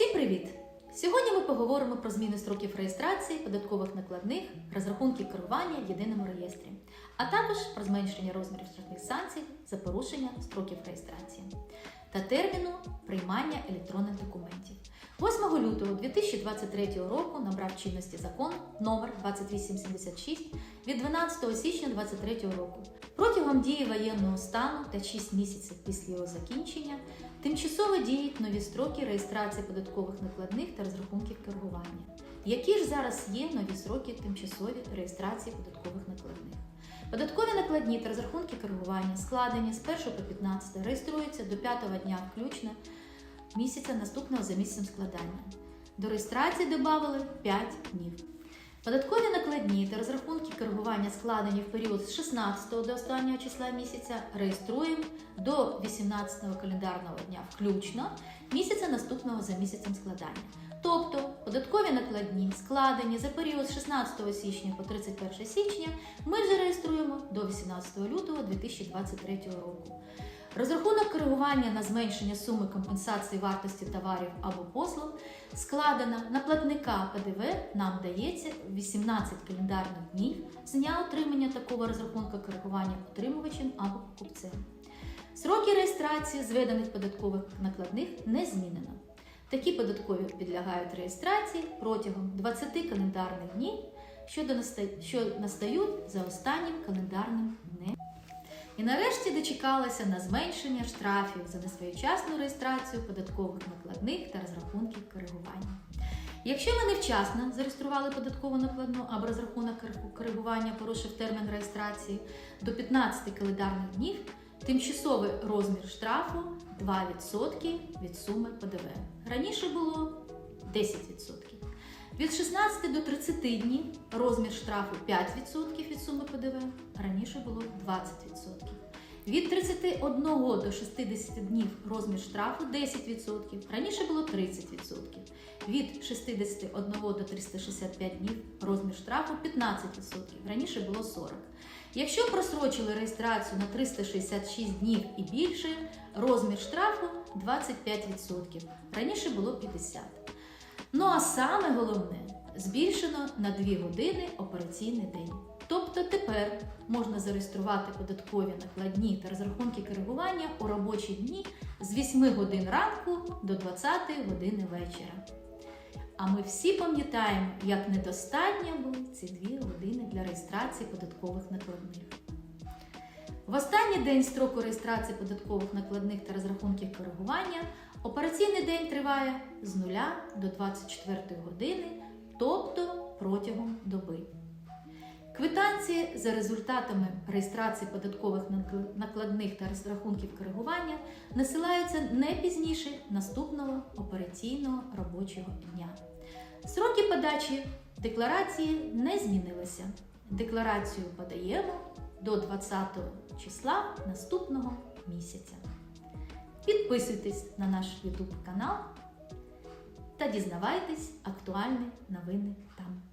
Всім привіт! Сьогодні ми поговоримо про зміни строків реєстрації податкових накладних, розрахунків керування в єдиному реєстрі, а також про зменшення розмірів штрафних санкцій за порушення строків реєстрації та терміну приймання електронних документів. 8 лютого 2023 року набрав чинності закон номер 2876 від 12 січня 2023 року. Протягом дії воєнного стану та 6 місяців після його закінчення тимчасово діють нові строки реєстрації податкових накладних та розрахунків коригування. Які ж зараз є нові сроки тимчасові реєстрації податкових накладних? Податкові накладні та розрахунки коригування складені з 1 по 15 реєструються до 5 дня включно місяця наступного за місяцем складання. До реєстрації додали 5 днів. Податкові накладні та розрахунки коригування складені в період з 16 до останнього числа місяця реєструємо до 18 календарного дня включно місяця наступного за місяцем складання. Тобто податкові накладні складені за період з 16 січня по 31 січня ми вже реєструємо до 18 лютого 2023 року. Розрахунок коригування на зменшення суми компенсації вартості товарів або послуг складено на платника ПДВ нам дається 18 календарних днів з дня отримання такого розрахунку коригування отримувачем або покупцем. Сроки реєстрації зведених податкових накладних не змінено. Такі податкові підлягають реєстрації протягом 20 календарних днів, що настають за останнім календарним днем. І нарешті дочекалася на зменшення штрафів за несвоєчасну реєстрацію податкових накладних та розрахунків коригування. Якщо ви невчасно зареєстрували податкову накладну або розрахунок коригування порушив термін реєстрації до 15 календарних днів, тимчасовий розмір штрафу 2% від суми ПДВ. Раніше було 10%. Від 16 до 30 днів розмір штрафу 5% від суми ПДВ, раніше було 20%. Від 31 до 60 днів розмір штрафу 10%, раніше було 30%. Від 61 до 365 днів розмір штрафу 15%, раніше було 40%. Якщо просрочили реєстрацію на 366 днів і більше, розмір штрафу 25%, раніше було 50%. Ну а саме головне, збільшено на 2 години операційний день. Тобто тепер можна зареєструвати податкові накладні та розрахунки коригування у робочі дні з 8 годин ранку до 20 години вечора. А ми всі пам'ятаємо, як недостатньо були ці 2 години для реєстрації податкових накладних. В останній день строку реєстрації податкових накладних та розрахунків коригування операційний день триває з 0 до 24 години, тобто протягом доби. Квитанції за результатами реєстрації податкових накладних та розрахунків коригування насилаються не пізніше наступного операційного робочого дня. Сроки подачі декларації не змінилися. Декларацію подаємо до 20 числа наступного місяця. Підписуйтесь на наш YouTube канал та дізнавайтесь актуальні новини там.